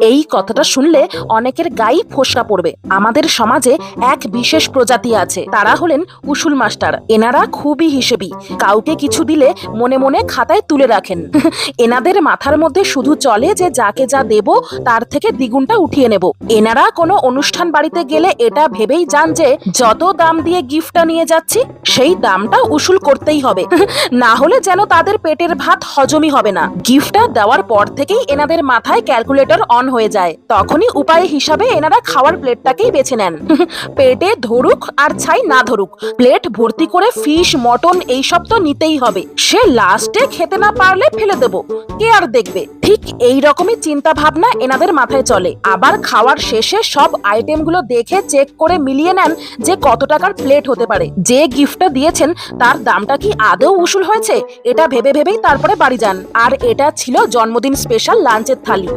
এই কথাটা শুনলে অনেকের গায়ে ফোসকা পড়বে। আমাদের সমাজে এক বিশেষ প্রজাতি আছে। তারা হলেন উসুল মাস্টার। এনারা খুবই হিসেবি। কাউকে কিছু দিলে মনে মনে খাতায় তুলে রাখেন। এনাদের মাথার মধ্যে শুধু চলে যে যাকে যা দেব, তার থেকে দ্বিগুণটা উঠিয়ে নেব। এনারা কোনো অনুষ্ঠান বাড়িতে গেলে এটা ভেবেই যান যে, যত দাম দিয়ে গিফটটা নিয়ে যাচ্ছি, সেই দামটা উসুল করতেই হবে। না হলে যেন তাদের পেটের ভাত হজমই হবে না। গিফটটা দেওয়ার পর থেকেই এনাদের মাথায় ক্যালকুলেটর অন হয়ে যায়। তখনই উপায় হিসাবে এনারা খাওয়ার প্লেটটাকেই বেছে নেন। পেটে ধরুক আর ছাই না ধরুক। প্লেট ভর্তি করে ফিশ, মটন এইসব তো নিতেই হবে। সে লাস্টে খেতে না পারলে ফেলে দেব। কে আর দেখবে? ঠিক এই রকমই চিন্তা ভাবনা এনাদের মাথায় চলে। আবার খাওয়ার শেষে সব আইটেমগুলো দেখে চেক করে মিলিয়ে নেন যে কত টাকার প্লেট হতে পারে। যে গিফটটা দিয়েছেন, তার দামটা কি আদৌ উসুল হয়েছে? এটা ভেবে ভেবেই তারপরে বাড়ি যান। আর এটা ছিল জন্মদিন স্পেশাল লাঞ্চের থালি।